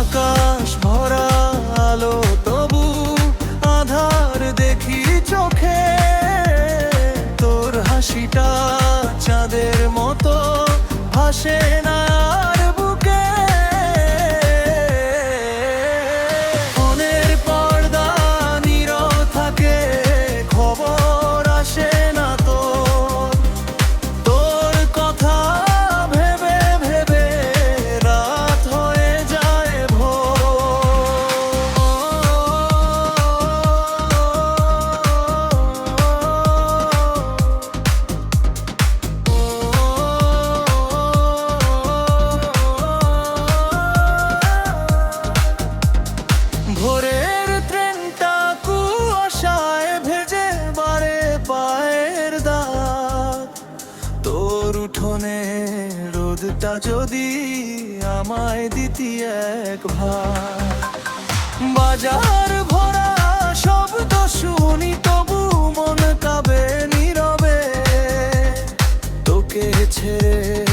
আকাশ ভরা আলো তবু আধার দেখি চোখে। তোর হাসিটা চাঁদের মতো ভাসে না। রোদটা যদি আমায় দিতি এক ভাগ। বাজার ভরা শব্দ শুনি তবু মন কাবে নীরবে। তোকে ছেড়ে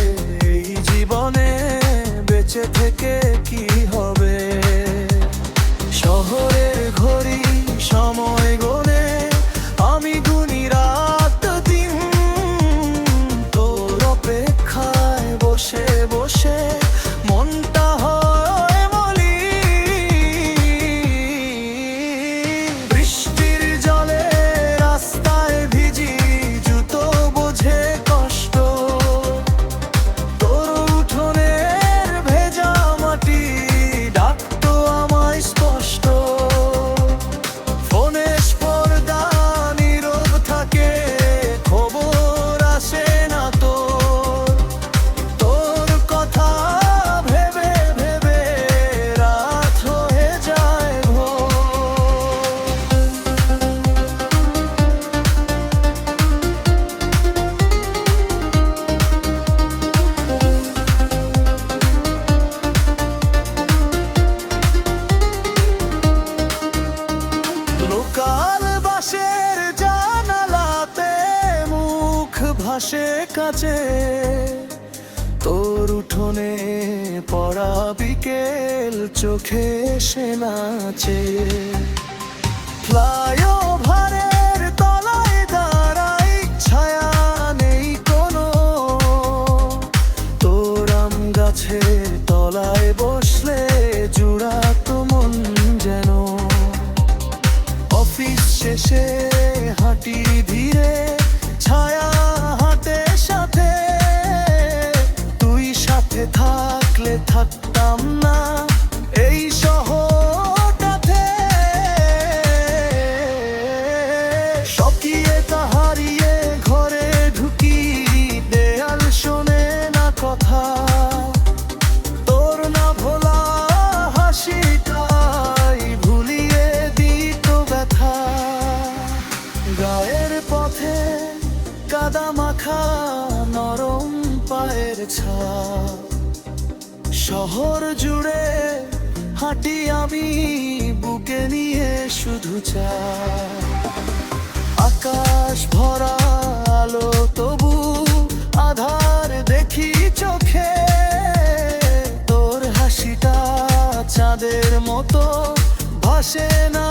কাছে, তোর উঠোনে পড়া বিকেল চোখে সে নাচে। তলায় দাঁড়াই, ছায়া নেই কোনো। তোর তলায় বসলে যেন। অফিস শেষে হাঁটি ধীরে গায়ের পথে কাদা মাখা নরম পায়ের ছা শহর জুড়ে হাঁটি আমি, বুকে নিয়ে শুধু চা আকাশ ভরা আলো, তবু আধার দেখি চোখে। তোর হাসিটা চাঁদের মতো ভাসে না।